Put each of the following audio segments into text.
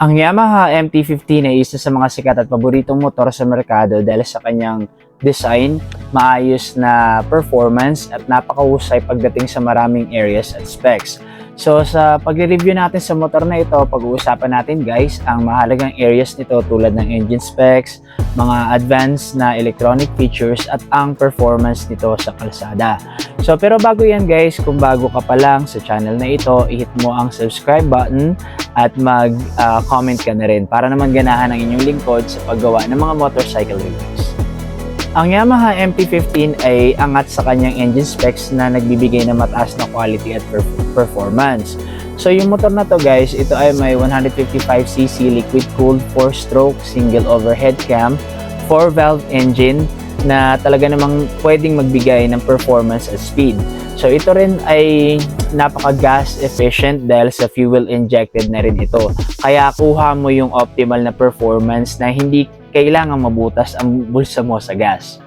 Ang Yamaha MT-15 ay isa sa mga sikat at paboritong motor sa merkado dahil sa kanyang design, maayos na performance at napakahusay pagdating sa maraming areas at specs. So sa pagre-review natin sa motor na ito, pag-uusapan natin guys ang mahalagang areas nito tulad ng engine specs, mga advanced na electronic features at ang performance nito sa kalsada. So pero bago yan guys, kung bago ka pa lang sa channel na ito, i-hit mo ang subscribe button at mag-comment ka na rin para naman ganahan ang inyong lingkod sa paggawa ng mga motorcycle reviews. Ang Yamaha MT-15 ay angat sa kanyang engine specs na nagbibigay ng mataas na quality at per- performance. So yung motor na to guys, ito ay may 155cc liquid-cooled 4-stroke single overhead cam, 4-valve engine na talaga namang pwedeng magbigay ng performance at speed. So ito rin ay napaka-gas efficient dahil sa fuel injected na rin ito. Kaya kuha mo yung optimal na performance na hindi kailangan mabutas ang bulsa mo sa gas.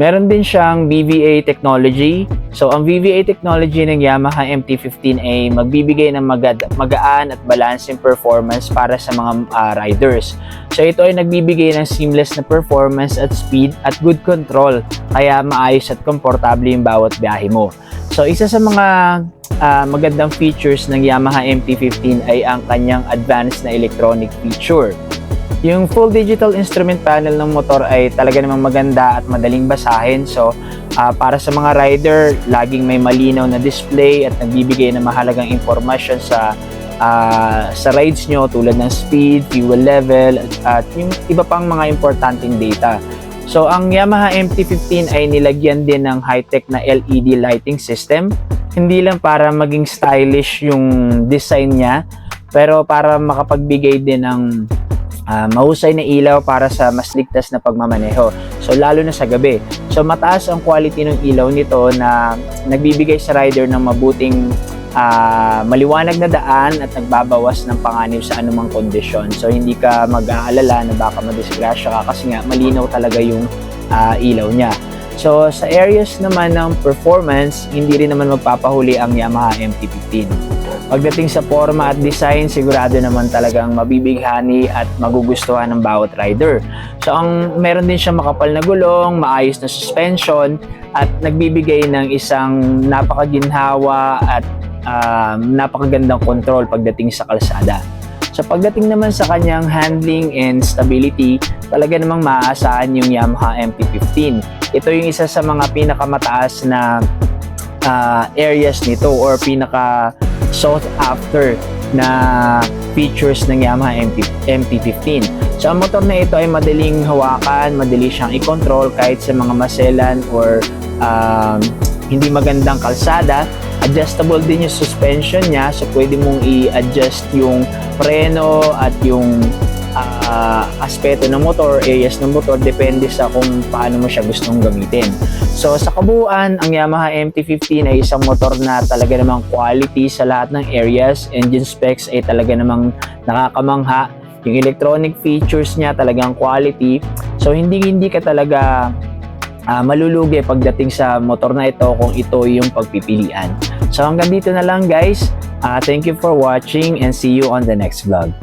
Meron din siyang VVA technology. So, ang VVA technology ng Yamaha MT-15 ay magbibigay ng magad- magaan at balancing performance para sa mga ah, riders. So, ito ay nagbibigay ng seamless na performance at speed at good control. Kaya maayos at komportable yung bawat biyahe mo. So, isa sa mga ah, magandang features ng Yamaha MT-15 ay ang kanyang advanced na electronic feature. Yung full digital instrument panel ng motor ay talaga namang maganda at madaling basahin. So, ah, para sa mga rider, laging may malinaw na display at nagbibigay ng mahalagang impormasyon sa ah, sa rides nyo tulad ng speed, fuel level, at, at yung iba pang mga importanteng data. So, ang Yamaha MT-15 ay nilagyan din ng high-tech na LED lighting system. Hindi lang para maging stylish yung design niya, pero para makapagbigay din ng ah, mahusay na ilaw para sa mas ligtas na pagmamaneho. So lalo na sa gabi. So mataas ang quality ng ilaw nito na nagbibigay sa rider ng mabuting ah, maliwanag na daan at nagbabawas ng panganib sa anumang kondisyon. So hindi ka mag-aalala na baka madisgrasya ka kasi nga malinaw talaga yung ah, ilaw niya. So sa areas naman ng performance, hindi rin naman magpapahuli ang Yamaha MT-15. Pagdating sa forma at design, sigurado naman talagang mabibighani at magugustuhan ng bawat rider. So ang meron din siyang makapal na gulong, maayos na suspension at nagbibigay ng isang napakaginhawa at um, napakagandang control pagdating sa kalsada. So pagdating naman sa kanyang handling and stability, talaga namang maaasahan yung Yamaha MT-15. Ito yung isa sa mga pinakamataas na ah, areas nito or pinaka sought after na features ng Yamaha MT, MT-15. So ang motor na ito ay madaling hawakan, madali siyang i-control kahit sa mga maselan or um, hindi magandang kalsada. Adjustable din yung suspension niya so pwede mong i-adjust yung preno at yung ah, aspeto ng motor, areas ng motor, depende sa kung paano mo siya gustong gamitin. So sa kabuuan, ang Yamaha MT-15 ay isang motor na talaga namang quality sa lahat ng areas. Engine specs ay talaga namang nakakamangha. Yung electronic features niya talagang quality. So hindi hindi ka talaga ah, malulugi pagdating sa motor na ito kung ito yung pagpipilian. So hanggang dito na lang guys. Ah, thank you for watching and see you on the next vlog.